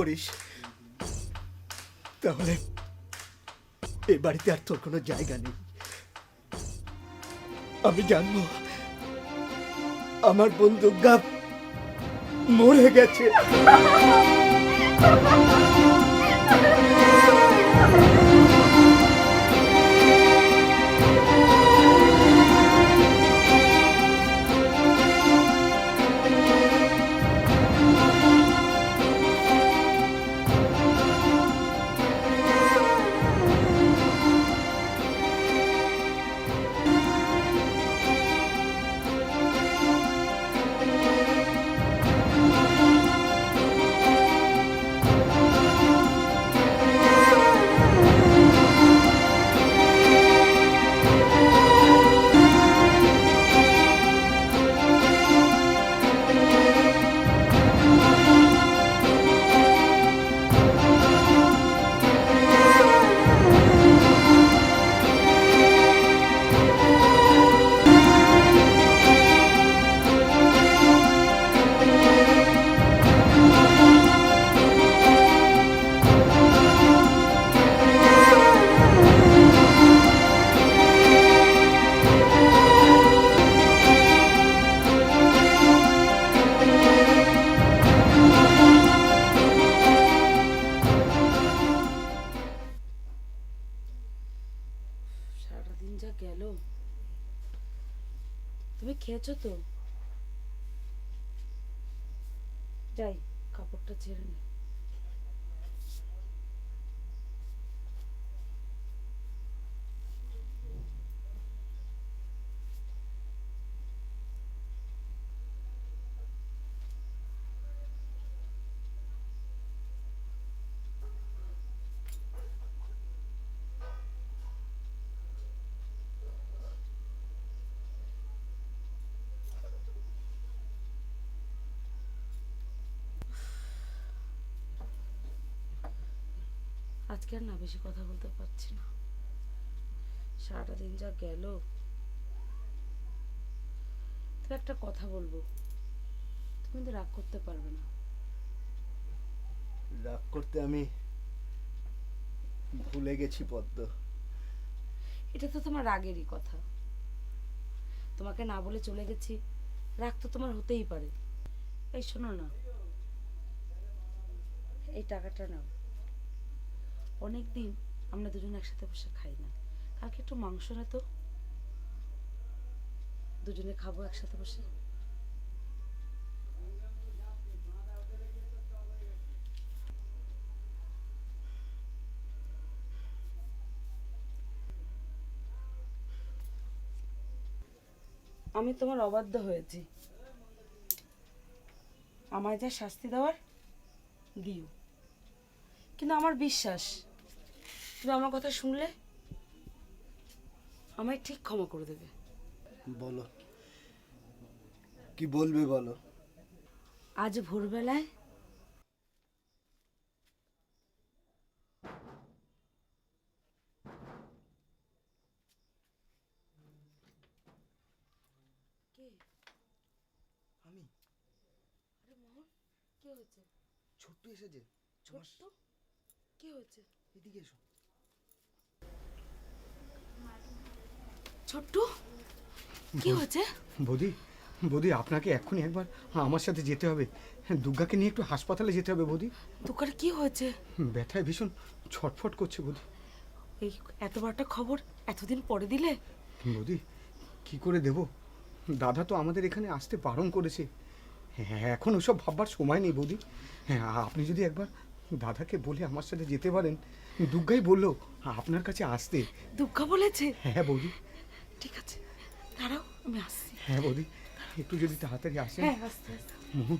করিস, তাহলে এ বাড়িতে আর তোর কোনো জায়গা নেই। আমি জানব, আমার বন্ধু গাপ মরে গেছে। তুমি খেয়েছো তো? যাই কাপড়টা ছেড়ে নি। আজকে আর না বেশি কথা বলতে পারছি না। সারাটা দিন যা গেল। তবে একটা কথা বলব। তুমি তো রাগ করতে পারবে না। রাগ করতে আমি ভুলে গেছি পদ্ম। এটা তো তোমার রাগেরই কথা। তোমাকে না বলে চলে গেছি রাগ তো তোমার হতেই পারে। এই শোনো না। এই টাকাটা নাও। অনেক দিন আমরা দুজন একসাথে বসে খাই না। কালকে একটু মাংস না তো? দুজনে খাব একসাথে বসে। আমি তোমার অবাধ্য হয়েছি। আমায় যা শাস্তি দেওয়ার, দিও। কিন্তু আমার বিশ্বাস। তুমি আমার কথা শুনলে আমায় ঠিক ক্ষমা করে দেবে। বলো। কি বলবে বলো? আজ ভোরবেলায় আমি? আরে মোহন কে হয়েছে? ছোট্ট এসেছে। ছোট্ট? কে হয়েছে? এদিকে এসো। ছোট্ট কি হয়েছে? বৌদি বৌদি আপনাকে এক্ষুনি একবার আমার সাথে যেতে হবে। হ্যাঁ দুর্গাকে নিয়ে একটু হাসপাতালে যেতে হবে বৌদি। দোকানে কি হয়েছে? ব্যথায় ভীষণ ছটফট করছে বৌদি। এই এত বড় একটা খবর এতদিন পরে দিলে? বৌদি কি করে দেব? দাদা তো আমাদের এখানে আসতে বারণ করেছে। হ্যাঁ এখন ওসব ভাববার সময় নেই বৌদি। হ্যাঁ আপনি যদি একবার দাদাকে বলে আমার সাথে যেতে পারেন। দুগ্গাই বলল আপনার কাছে আসতে। দুগ্গা বলেছে? হ্যাঁ বৌদি। ঠিক আছে দাঁড়াও আমি আসছি। হ্যাঁ বৌদি একটু যদি তাড়াতাড়ি আসেন। হ্যাঁ আসতে আসতে মোহন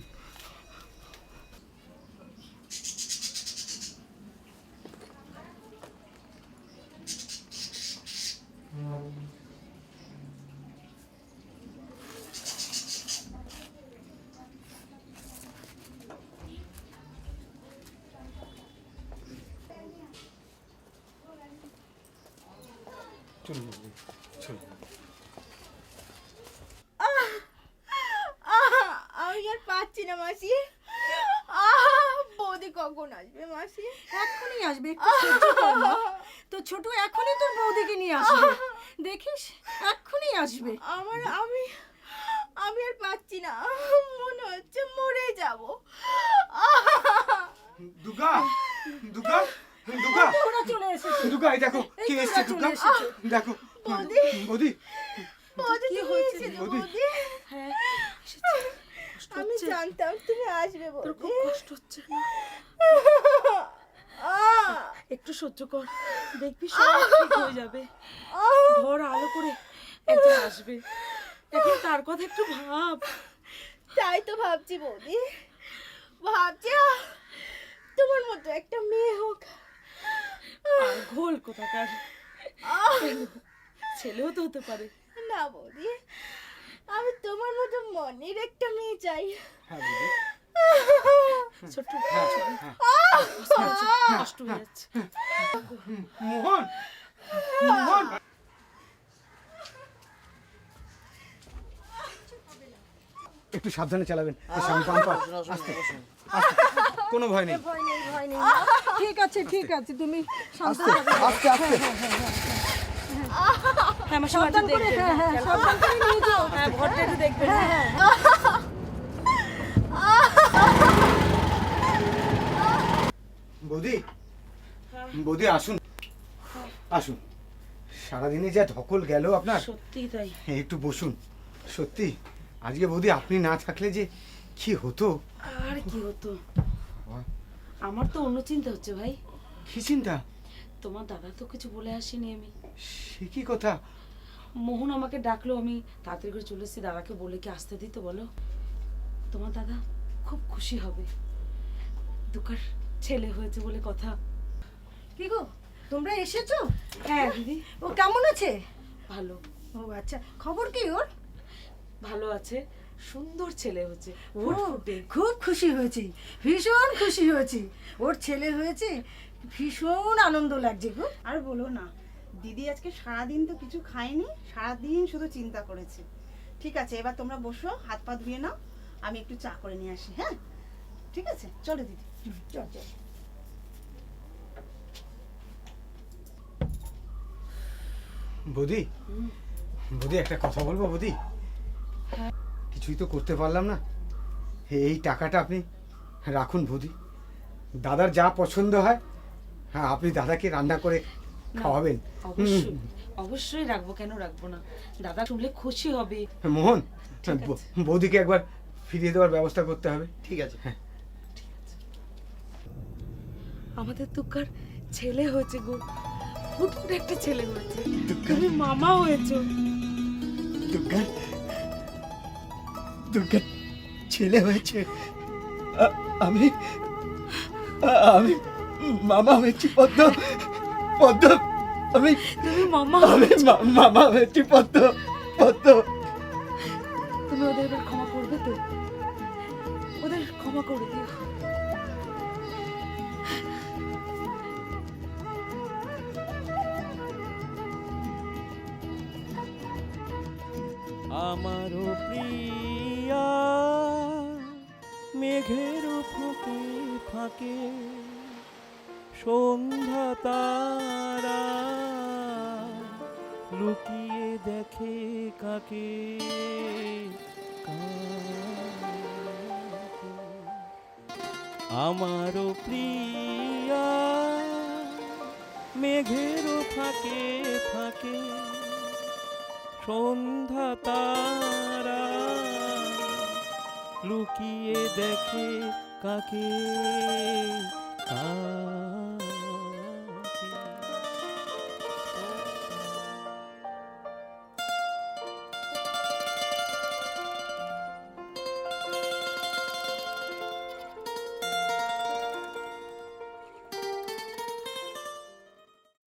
আমি আর পাচ্ছি না মাসি। আহ, বৌদি কখন আসবে মাসি? এখনই আসবে একটু সহ্য কর মা। তো ছোট এখনই তোর বৌদিকে নিয়ে আসবে। দেখিস এখনই আসবে। আমার আমি আমি আর পাচ্ছি না। মনে হচ্ছে মরে যাব। দুর্গা দুর্গা দুর্গা ওরা চলে এসেছে। দুর্গা এই দেখো এই কে তো এসছে ওরা চলে দুর্গা এসেছে। দেখো বৌদি। বৌদি। বৌদি কি তুমি হয়েছে বৌদি? বৌদি। হ্যাঁ আমি জানতাম তুমি আসবে তোর বৌদি। খুব কষ্ট হচ্ছে না? আহ! একটু সহ্য কর। দেখবি সব ঠিক হয়ে যাবে। ঘর আলো করে একজন আসবে। এখন তার কথা একটু ভাব। তাই তো ভাবছি বৌদি। ভাবছি তোমার মতো একটা মেয়ে হোক। ঘোল কোথাকার? ছেলেও তো হতে পারে। না বৌদি আমি তোমার মতো মনের একটা মেয়ে চাই। হ্যাঁ ছোট্ট হ্যাঁ। হ্যাঁ। কষ্ট হয়ে যাচ্ছে। মোহন মোহন। একটু সাবধানে চালাবেন। আস্তে আস্তে। কোনো ভয় নেই। ভয় নেই ভয় নেই। ঠিক আছে ঠিক আছে তুমি আস্তে আস্তে আস্তে। হ্যাঁ আমার সবাই সাবধান হ্যাঁ হ্যাঁ সাবধান নিয়ে যাও। হ্যাঁ ঘরটা একটু দেখবেন হ্যাঁ। হ্যাঁ। বৌদি বৌদি আসুন। আসুন। সারাদিনে যা ধকল গেল আপনার। সত্যি তাই। হ্যাঁ, একটু বসুন। সত্যি আজকে বৌদি আপনি না থাকলে যে কি হতো? আর কি হতো? আমার তো অন্য চিন্তা হচ্ছে ভাই। কি চিন্তা? তোমার দাদা তো কিছু বলে আসেনি আমি। সে কি কথা? মোহন আমাকে ডাকলো আমি তাড়াতাড়ি করে চলে এসেছি। দাদাকে বলে কি আসতে দিতে বলো? তোমার দাদা খুব খুশি হবে। দুকার ছেলে হয়েছে বলে কথা। কি গো তোমরা এসেছ? হ্যাঁ দিদি। ও কেমন আছে? ভালো। ও আচ্ছা খবর কি ওর? ভালো আছে। সুন্দর ছেলে হচ্ছে। ও খুব খুশি হয়েছি ভীষণ খুশি হয়েছি। ওর ছেলে হয়েছে ভীষণ আনন্দ লাগছে গো আর বলো না দিদি আজকে সারাদিন তো কিছু খায়নি সারাদিন শুধু চিন্তা করেছে। ঠিক আছে এবার তোমরা বসো হাত পা ধুয়ে নাও আমি একটু চা করে নিয়ে আসি হ্যাঁ? ঠিক আছে চলো দিদি। চল চল। বৌদি বৌদি একটা কথা বলব বৌদি? কিছুই তো করতে পারলাম না। এই টাকাটা আপনি রাখুন বৌদি দাদার যা পছন্দ হয় হ্যাঁ আপনি দাদাকে রান্না করে খাওয়াবেন। অবশ্যই অবশ্যই রাখব কেন রাখব না? দাদা শুনলে খুশি হবে। মোহন বৌদিকে একবার ফিরিয়ে দেওয়ার ব্যবস্থা করতে হবে। ঠিক আছে। হ্যাঁ। আমাদের দুকার ছেলে হয়েছে গো। ফুটফুটে একটা ছেলে হয়েছে। তুমি মামা হয়েছো। দুর্গার দুর্গার ছেলে হয়েছে। আমি আমি মামা হয়েছি পদ্ম পদ্ম আমি মামা আমি মামা হয়েছি পদ্ম পদ্ম। তুমি ওদের এবার ক্ষমা করবে তো? ওদের ক্ষমা করে দিও। আমারও প্রিয়া মেঘের ফাঁকে ফাঁকে সন্ধ্যা তারা লুকিয়ে দেখে কাকে। আমারও প্রিয়া, মেঘের ফাঁকে ফাঁকে সন্ধ্যা তারা লুকিয়ে দেখে কাকে কাকে